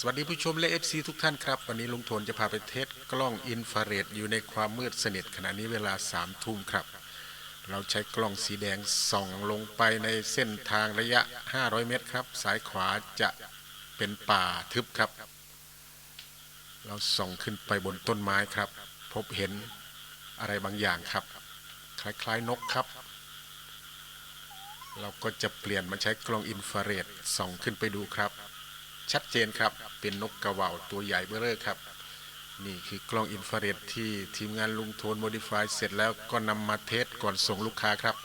สวัสดีผู้ชมและ FC ทุกท่านครับ วันนี้ลุงโทนจะพาไปเทสกล้องอินฟราเรดอยู่ในความมืดสนิทขณะนี้เวลา3ามทุ่มครับ เราใช้กล้องสีแดงส่องลงไปในเส้นทางระยะ 500 เมตรครับสายขวาจะเป็นป่าทึบครับ เราส่องขึ้นไปบนต้นไม้ครับ พบเห็นอะไรบางอย่างครับ คล้ายๆนกครับ เราก็จะเปลี่ยนมาใช้กล้องอินฟราเรดส่องขึ้นไปดูครับ ชัดเจนครับ เป็นนกกระว่าตัวใหญ่เบ้อเร่อครับ นี่คือกล้องอินฟราเรดที่ทีมงานลุงโทนโมดิฟายเสร็จแล้วก็นำมาเทสก่อนส่งลูกค้าครับ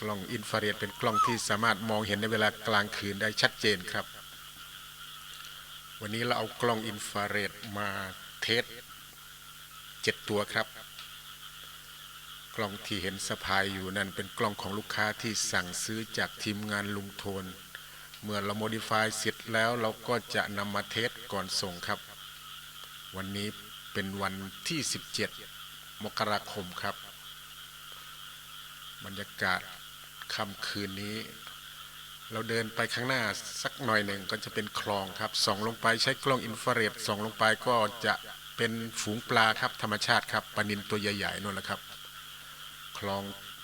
กล้องอินฟราเรดเป็นกล้องที่สามารถมองเห็นในเวลากลางคืนได้ชัดเจนครับ วันนี้เราเอากล้องอินฟราเรดมาเทสเจ็ดตัวครับ กล้องที่เห็นสะพายอยู่นั่นเป็นกล้องของลูกค้าที่สั่งซื้อจากทีมงานลุงโทน เมื่อเราโมดิฟายเสร็จแล้วเราก็จะนำมาเทสก่อนส่งครับ วันนี้เป็นวันที่ 17 มกราคมครับ บรรยากาศค่ำคืนนี้ เราเดินไปข้างหน้าสักหน่อยหนึ่งก็จะเป็นคลองครับส่องลงไปใช้กล้องอินฟราเรดส่องลงไปก็จะเป็นฝูงปลาครับธรรมชาติครับปลานินตัวใหญ่ๆนั่นแหละครับ คลอง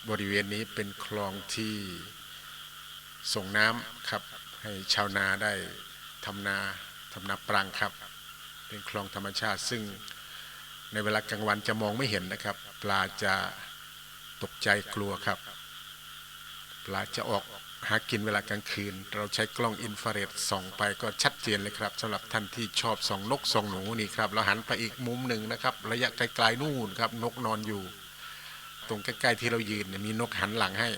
บริเวณนี้เป็นคลองที่ส่งน้ำครับ ให้ชาวนาได้ทำนาทำนาปรังครับ เป็นคลองธรรมชาติ ซึ่งในเวลากลางวันจะมองไม่เห็นนะครับ ปลาจะตกใจกลัวครับ ปลาจะออกหากินเวลากลางคืน เราใช้กล้องอินฟราเรดส่องไปก็ชัดเจนเลยครับสำหรับท่านที่ชอบส่องนกส่องหนูนี่ครับเราหันไปอีกมุมหนึ่งนะครับ ระยะไกลๆนู่นครับ นกนอนอยู่ ตรงใกล้ๆที่เรายืนมีนกหันหลังให้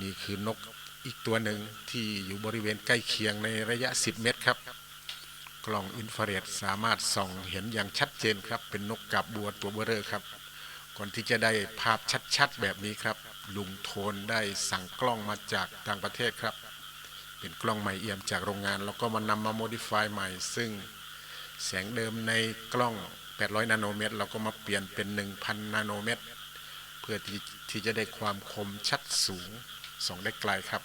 นี่คือนก อีกตัวหนึ่งที่อยู่บริเวณใกล้เคียงในระยะ 10 เมตรครับ กล้องอินฟราเรดสามารถส่องเห็นอย่างชัดเจนครับ เป็นนกกาบบัวตัวเบอร์เร่อครับ ก่อนที่จะได้ภาพชัดๆแบบนี้ครับ ลุงโทนได้สั่งกล้องมาจากต่างประเทศครับ เป็นกล้องใหม่เอี่ยมจากโรงงาน แล้วก็มานำมาโมดิฟายใหม่ ซึ่งแสงเดิมในกล้อง 800 นาโนเมตร เราก็มาเปลี่ยนเป็น 1,000 นาโนเมตร เพื่อที่ที่จะได้ความคมชัดสูง ส่องได้ไกลครับ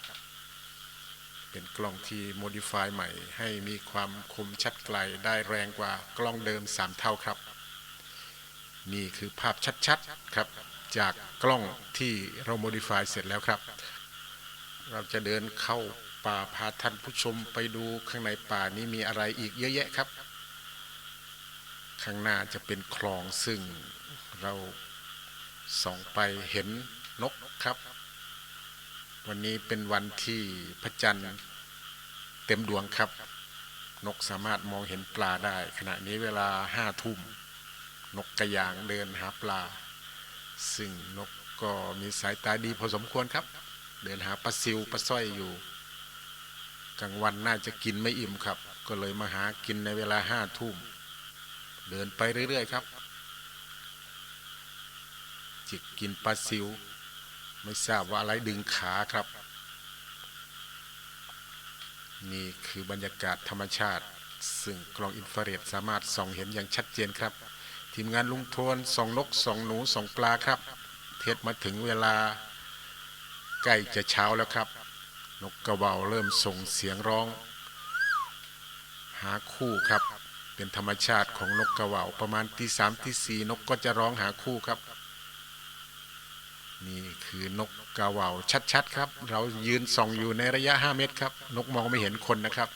เป็นกล้องที่โมดิฟายใหม่ ให้มีความคมชัดไกลได้แรงกว่ากล้องเดิม 3 เท่าครับ นี่คือภาพชัดๆครับ จากกล้องที่เราโมดิฟายเสร็จแล้วครับ เราจะเดินเข้าป่าพาท่านผู้ชมไปดูข้างในป่านี้มีอะไรอีกเยอะแยะครับ ข้างหน้าจะเป็นคลองซึ่งเราส่องไปเห็นนกครับ วันนี้เป็นวันที่พระจันทร์เต็มดวงครับ นกสามารถมองเห็นปลาได้ ขณะนี้เวลาห้าทุ่ม นกกระยางเดินหาปลา ซึ่งนกก็มีสายตาดีพอสมควรครับ เดินหาปลาซิวปลาสร้อยอยู่กลางวันน่าจะกินไม่อิ่มครับ ก็เลยมาหากินในเวลาห้าทุ่ม เดินไปเรื่อยๆครับ จิกกินปลาซิว ไม่ทราบว่าอะไรดึงขาครับ นี่คือบรรยากาศธรรมชาติ ซึ่งกล้องอินฟราเรดสามารถส่องเห็นอย่างชัดเจนครับ ทีมงานลุงโทนส่องนกส่องหนูส่องปลาครับ เทศมาถึงเวลาใกล้จะเช้าแล้วครับ นกกระเหว่าเริ่มส่งเสียงร้อง หาคู่ครับ เป็นธรรมชาติของนกกระเหว่าประมาณตีสามตีสี่นกก็จะร้องหาคู่ครับ นี่คือนกกระเหว่าชัดๆครับ เรายืนส่องอยู่ในระยะ 5 เมตรครับ นกมองไม่เห็นคนนะครับ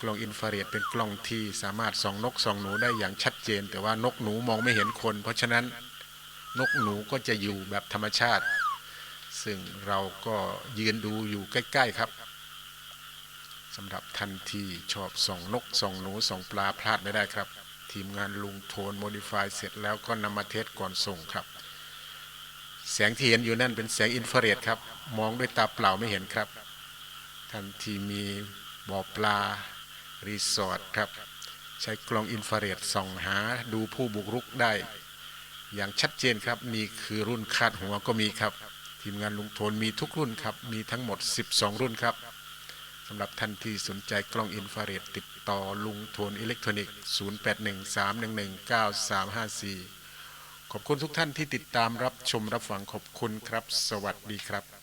กล้องอินฟราเรดเป็นกล้องที่สามารถส่องนกส่องหนูได้อย่างชัดเจน แต่ว่านกหนูมองไม่เห็นคน เพราะฉะนั้นนกหนูก็จะอยู่แบบธรรมชาติ ซึ่งเราก็ยืนดูอยู่ใกล้ ๆครับสำหรับท่านที่ชอบส่องนกส่องหนูส่องปลาพลาดไม่ได้ครับ ทีมงานลุงโทนโมดิฟายเสร็จแล้วก็นำมาเทสก่อนส่งครับ แสงที่เห็นอยู่นั่นเป็นแสงอินฟราเรดครับ มองด้วยตาเปล่าไม่เห็นครับท่านที่มีบ่อปลารีสอร์ทครับ ใช้กล้องอินฟราเรดส่องหาดูผู้บุกรุกได้ อย่างชัดเจนครับนี่คือรุ่นคาดหัวก็มีครับ ทีมงานลุงโทนมีทุกรุ่นครับ มีทั้งหมด 12 รุ่นครับสำหรับท่านที่สนใจกล้องอินฟราเรดติดต่อลุงโทนอิเล็กทรอนิกส์ 0813119354 ขอบคุณทุกท่านที่ติดตามรับชมรับฟังขอบคุณครับ สวัสดีครับ